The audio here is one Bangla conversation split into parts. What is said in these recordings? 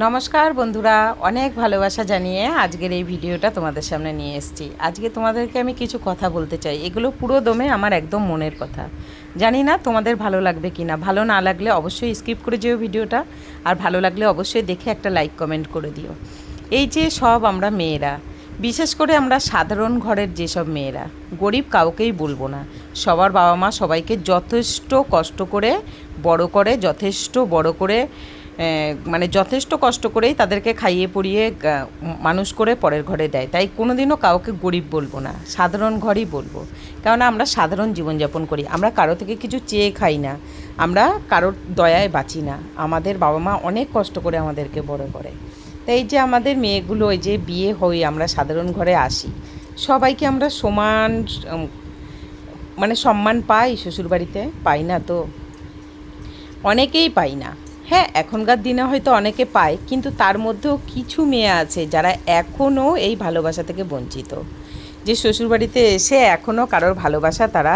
নমস্কার বন্ধুরা, অনেক ভালোবাসা জানিয়ে আজকের এই ভিডিওটা তোমাদের সামনে নিয়ে এসেছি। আজকে তোমাদেরকে আমি কিছু কথা বলতে চাই। এগুলো পুরো দমে আমার একদম মনের কথা। জানি না তোমাদের ভালো লাগবে কি না ভালো না লাগলে অবশ্যই স্কিপ করে যেও ভিডিওটা। আর ভালো লাগলে অবশ্যই দেখে একটা লাইক কমেন্ট করে দিও। এই যে সব আমরা মেয়েরা, বিশেষ করে আমরা সাধারণ ঘরের যেসব মেয়েরা, গরিব কাউকেই বলব না। সবার বাবা মা সবাইকে যথেষ্ট কষ্ট করে, বড় করে, যথেষ্ট বড় করে মানে যথেষ্ট কষ্ট করেই তাদেরকে খাইয়ে পরিয়ে গা- মানুষ করে পরের ঘরে দেয়। তাই কোনোদিনও কাউকে গরিব বলব না, সাধারণ ঘরই বলব। কেননা আমরা সাধারণ জীবনযাপন করি, আমরা কারও থেকে কিছু চেয়ে খাই না, আমরা কারোর দয়ায় বাঁচি না, আমাদের বাবা মা অনেক কষ্ট করে আমাদেরকে বড় করে। তাই যে আমাদের মেয়েগুলো ওই যে বিয়ে হয়ে আমরা সাধারণ ঘরে আসি, সবাইকে আমরা সমান মানে সম্মান পাই, শ্বশুরবাড়িতে পাই না তো, অনেকেই পাই না। হ্যাঁ এখনকার দিনে হয়তো অনেকে পায়, কিন্তু তার মধ্যেও কিছু মেয়ে আছে যারা এখনও এই ভালোবাসা থেকে বঞ্চিত। যে শ্বশুরবাড়িতে এসে এখনও কারোর ভালোবাসা তারা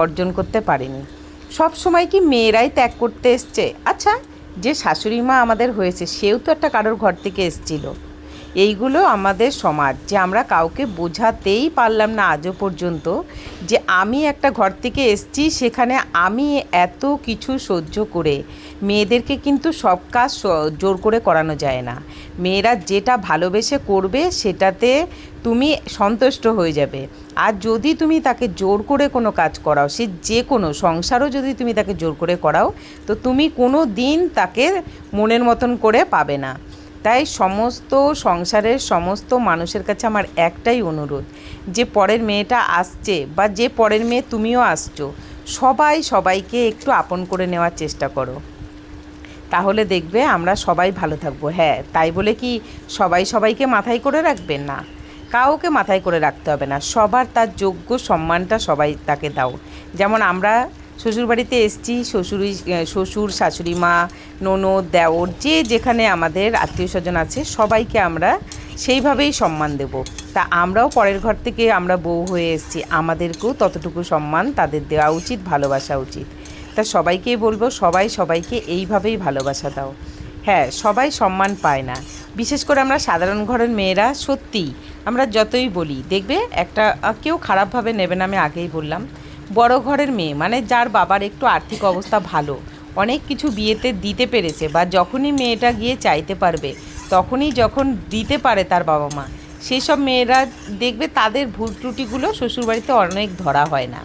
অর্জন করতে পারেনি। সব সময় কি মেয়েরাই ত্যাগ করতে এসছে? আচ্ছা যে শাশুড়ি মা আমাদের হয়েছে, সেও তো একটা কারোর ঘর থেকে এসছিল। এইগুলো আমাদের সমাজ, যে আমরা কাউকে বোঝাতেই পারলাম না আজও পর্যন্ত, যে আমি একটা ঘর থেকে এসছি, সেখানে আমি এত কিছু সহ্য করে মেয়েদেরকে কিন্তু সব কাজ জোর করে করানো যায় না। মেয়েরা যেটা ভালোবেসে করবে, সেটাতে তুমি সন্তুষ্ট হয়ে যাবে। আর যদি তুমি তাকে জোর করে কোনো কাজ করাও, সে যে কোনো সংসারও যদি তুমি তাকে জোর করে করাও, তো তুমি কোনো দিন তাকে মনের মতন করে পাবে না। তাই সমস্ত সংসারের সমস্ত মানুষের কাছে আমার একটাই অনুরোধ, যে পরের মেয়েটা আসছে বা যে পরের মেয়ে তুমিও আসছো, সবাই সবাইকে একটু আপন করে নেওয়ার চেষ্টা করো। তাহলে দেখবে আমরা সবাই ভালো থাকব। হ্যাঁ তাই বলে কি সবাই সবাইকে মাথায় করে রাখবেন? না, কাউকে মাথায় করে রাখতে হবে না। সবার তার যোগ্য সম্মানটা সবাই তাকে দাও। যেমন আমরা শ্বশুরবাড়িতে এসছি শ্বশুরি শ্বশুর, শাশুড়ি মা, ননদ, দেওর, যে যেখানে আমাদের আত্মীয় স্বজন আছে, সবাইকে আমরা সেইভাবেই সম্মান দেব। তা আমরাও পরের ঘর থেকে আমরা বউ হয়ে এসেছি। আমাদেরকেও ততটুকু সম্মান তাদের দেওয়া উচিত, ভালোবাসা উচিত। তা সবাইকেই বলব, সবাই সবাইকে এইভাবেই ভালোবাসা দাও। হ্যাঁ সবাই সম্মান পায় না। বিশেষ করে আমরা সাধারণ ঘরের মেয়েরা, সত্যিই আমরা যতই বলি, দেখবে একটা কেউ খারাপভাবে নেবে না আমি আগেই বললাম। বড় ঘরের মেয়ে মানে যার বাবার একটু আর্থিক অবস্থা ভালো। অনেক কিছু বিয়েতে দিতে পেরেছে বা যখনই মেয়েটা গিয়ে চাইতে পারবে, তখনই যখন দিতে পারে তার বাবা মা সেই সব মেয়েরা দেখবে তাদের ভুল ত্রুটিগুলো শ্বশুরবাড়িতে অনেক ধরা হয় না।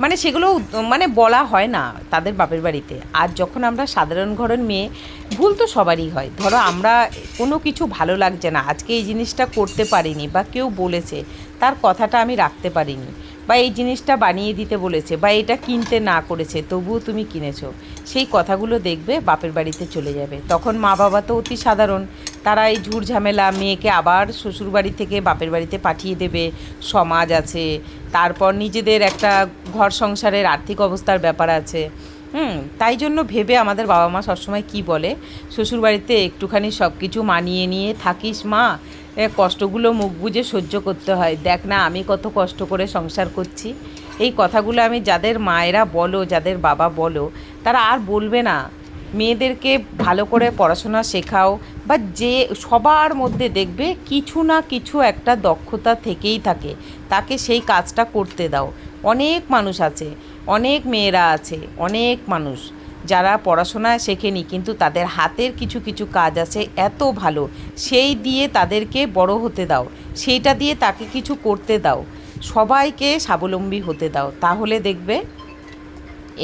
মানে সেগুলো মানে বলা হয় না তাদের বাপের বাড়িতে। আর যখন আমরা সাধারণ ঘরের মেয়ে, ভুল তো সবারই হয়। ধরো আমরা কোনো কিছু ভালো লাগছে না, আজকে এই জিনিসটা করতে পারিনি বা কেউ বলেছে, তার কথাটা আমি রাখতে পারিনি। বা এই জিনিসটা বানিয়ে দিতে বলেছে বা এটা কিনতে না করেছে, তবুও তুমি কিনেছো। সেই কথাগুলো দেখবে, বাপের বাড়িতে চলে যাবে। তখন মা বাবা তো অতি সাধারণ। তারা এই ঝুট ঝামেলা, মেয়েকে আবার শ্বশুর বাড়ি থেকে বাপের বাড়িতে পাঠিয়ে দেবে। সমাজ আছে। তারপর নিজেদের একটা ঘর সংসারের আর্থিক অবস্থার ব্যাপার আছে। হুম, তাই জন্য ভেবে আমাদের বাবা মা সবসময় কি বলে? শ্বশুরবাড়িতে একটুখানি সব কিছু মানিয়ে নিয়ে থাকিস মা। কষ্টগুলো মুখ বুজে সহ্য করতে হয়। দেখ না, আমি কত কষ্ট করে সংসার করছি। এই কথাগুলো আমি যাদের মায়েরা বলো, যাদের বাবা বলো, তারা আর বলবে না। মেয়েদেরকে ভালো করে পড়াশোনা শেখাও বা যে সবার মধ্যে দেখবে কিছু না কিছু একটা দক্ষতা থেকেই থাকে, তাকে সেই কাজটা করতে দাও। অনেক মানুষ আছে, অনেক মেয়েরা আছে, অনেক মানুষ। যারা পড়াশোনা শেখেনি কিন্তু তাদের হাতের কিছু কিছু কাজ আছে এত ভালো, সেই দিয়ে তাদেরকে বড় হতে দাও, সেইটা দিয়ে তাকে কিছু করতে দাও, সবাইকে স্বাবলম্বী হতে দাও। তাহলে দেখবে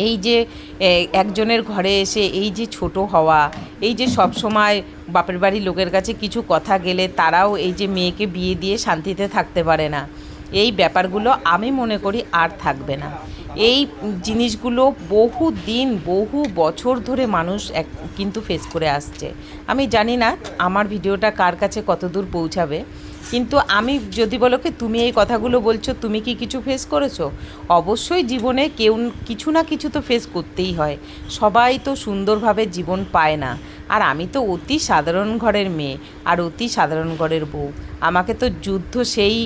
এই যে একজনের ঘরে এসে এই যে ছোট হওয়া, এই যে সব সময় বাপের বাড়ির লোকের কাছে কিছু কথা গেলে তারাও এই যে মেয়েকে বিয়ে দিয়ে শান্তিতে থাকতে পারে না, এই ব্যাপারগুলো আমি মনে করি আর থাকবে না। এই জিনিসগুলো বহু দিন বহু বছর ধরে মানুষ এক, কিন্তু ফেস করে আসছে। আমি জানি না আমার ভিডিওটা কার কাছে কতদূর পৌঁছাবে। কিন্তু আমি যদি বলো কি, তুমি এই কথাগুলো বলছো, তুমি কি কিছু ফেস করেছ? অবশ্যই জীবনে কেউ কিছু না কিছু তো ফেস করতেই হয়। সবাই তো সুন্দরভাবে জীবন পায় না। আর আমি তো অতি সাধারণ ঘরের মেয়ে আর অতি সাধারণ ঘরের বউ। আমাকে তো যুদ্ধ সেই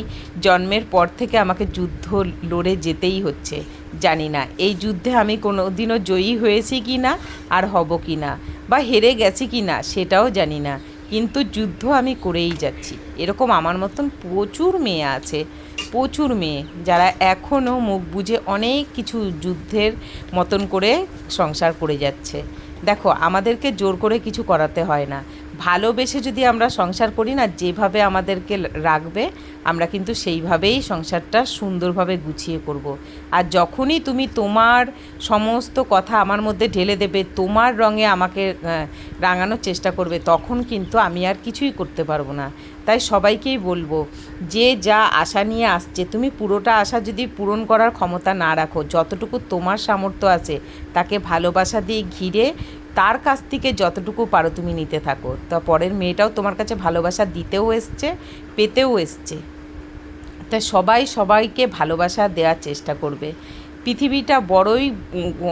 জন্মের পর থেকে আমাকে যুদ্ধ লড়ে যেতেই হচ্ছে, জানি না। এই যুদ্ধে আমি কোনো দিনও জয়ী হয়েছি কি না আর হব কি না বা হেরে গেছি কি না সেটাও জানি না। কিন্তু যুদ্ধ আমি করেই যাচ্ছি। এরকম আমার মতন প্রচুর মেয়ে আছে, প্রচুর মেয়ে, যারা এখনও মুখ বুঝে অনেক কিছু যুদ্ধের মতন করে সংসার করে যাচ্ছে। দেখো, আমাদেরকে জোর করে কিছু করাতে হয় না। ভালোবেসে যদি আমরা সংসার করি না, যেভাবে আমাদেরকে রাখবে, আমরা কিন্তু সেইভাবেই সংসারটা সুন্দরভাবে গুছিয়ে করব। আর যখনই তুমি তোমার সমস্ত কথা আমার মধ্যে ঢেলে দেবে, তোমার রঙে আমাকে রাঙানোর চেষ্টা করবে, তখন কিন্তু আমি আর কিছুই করতে পারব না তাই সবাইকেই বলব, যে যা আশা নিয়ে আসছে, তুমি পুরোটা আশা যদি পূরণ করার ক্ষমতা না রাখো, যতটুকু তোমার সামর্থ্য আছে, তাকে ভালোবাসা দিয়ে ঘিরে তার কাছ থেকে যতটুকু পারো তুমি নিতে থাকো। তা পরের মেয়েটাও তোমার কাছে ভালোবাসা দিতেও এসছে, পেতেও এসছে। তা সবাই সবাইকে ভালোবাসা দেওয়ার চেষ্টা করবে। পৃথিবীটা বড়ই,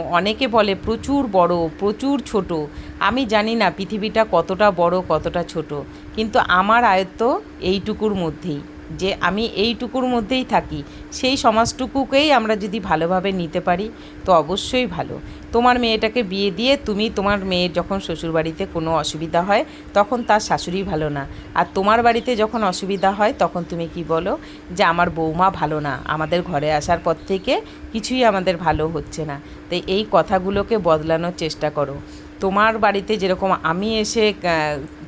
অনেকে বলে প্রচুর বড়, প্রচুর ছোট। আমি জানি না পৃথিবীটা কতটা বড়, কতটা ছোট। কিন্তু আমার আয়ত্ত এইটুকুর মধ্যেই। যে আমি এইটুকুর মধ্যেই থাকি, সেই সমাজটুকুকেই আমরা যদি ভালোভাবে নিতে পারি, তো অবশ্যই ভালো। তোমার মেয়েটাকে বিয়ে দিয়ে তুমি তোমার মেয়ের যখন শ্বশুরবাড়িতে কোনো অসুবিধা হয়, তখন তার শাশুড়ি ভালো না। আর তোমার বাড়িতে যখন অসুবিধা হয়, তখন তুমি কি বলো? যে আমার বৌমা ভালো না, আমাদের ঘরে আসার পর থেকে কিছুই আমাদের ভালো হচ্ছে না। তাই এই কথাগুলোকে বদলানোর চেষ্টা করো। তোমার বাড়িতে যেরকম আমি এসে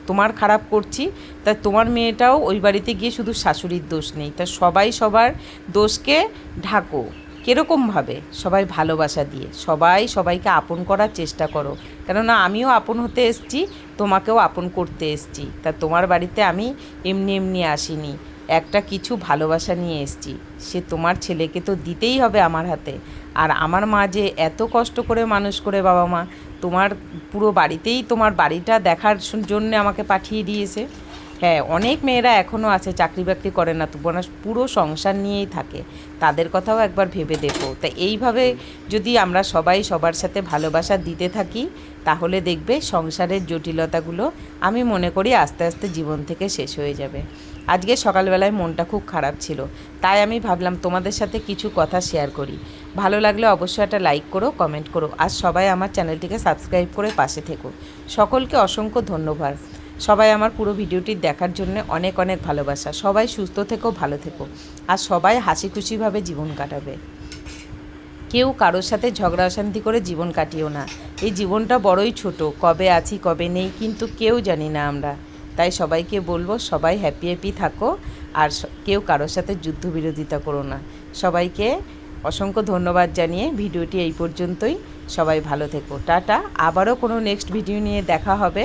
তোমার খারাপ করছি, তা তোমার মেয়েটাও ওই বাড়িতে গিয়ে শুধু শাশুড়ির দোষ নেই। তা সবাই সবার দোষকে ঢাকো। কীরকমভাবে সবাই ভালোবাসা দিয়ে। সবাই সবাইকে আপন করার চেষ্টা করো। কেননা আমিও আপন হতে এসছি, তোমাকেও আপন করতে এসছি। তা তোমার বাড়িতে আমি এমনি এমনি আসিনি। একটা কিছু ভালোবাসা নিয়ে এসছি। সে তোমার ছেলেকে তো দিতেই হবে আমার হাতে। আর আমার মা যে এত কষ্ট করে মানুষ করে বাবা মা তোমার পুরো বাড়িতেই তোমার বাড়িটা দেখার জন্য আমাকে পাঠিয়ে দিয়েছে। হ্যাঁ অনেক মেয়েরা এখনও আছে, চাকরি বাকরি করে না তো বোনাস পুরো সংসার নিয়েই থাকে। তাদের কথাও একবার ভেবে দেখো। তা এইভাবে যদি আমরা সবাই সবার সাথে ভালোবাসা দিতে থাকি, তাহলে দেখবে সংসারের জটিলতাগুলো আমি মনে করি আস্তে আস্তে জীবন থেকে শেষ হয়ে যাবে। আজকে সকালবেলায় মনটা খুব খারাপ ছিল, তাই আমি ভাবলাম তোমাদের সাথে কিছু কথা শেয়ার করি। ভালো লাগলে অবশ্যই একটা লাইক করো কমেন্ট করো, আর সবাই আমার চ্যানেলটিকে সাবস্ক্রাইব করে পাশে থেকো। সকলকে অসংখ্য ধন্যবাদ। সবাই আমার পুরো ভিডিওটি দেখার জন্য অনেক অনেক ভালোবাসা। সবাই সুস্থ থেকো, ভালো থেকো। আর সবাই হাসি খুশিভাবে জীবন কাটাবে। কেউ কারোর সাথে ঝগড়া অশান্তি করে জীবন কাটিও না। এই জীবনটা বড়ই ছোট, কবে আছি, কবে নেই, কিন্তু কেউ জানি না আমরা। তাই সবাইকে বলব, সবাই হ্যাপি হ্যাপি থাকো। আর কেউ কারোর সাথে যুদ্ধ বিরোধিতা করো না। সবাইকে অসংখ্য ধন্যবাদ জানিয়ে ভিডিওটি এই পর্যন্তই। সবাই ভালো থেকো। টাটা। আবারও কোনো নেক্সট ভিডিও নিয়ে দেখা হবে।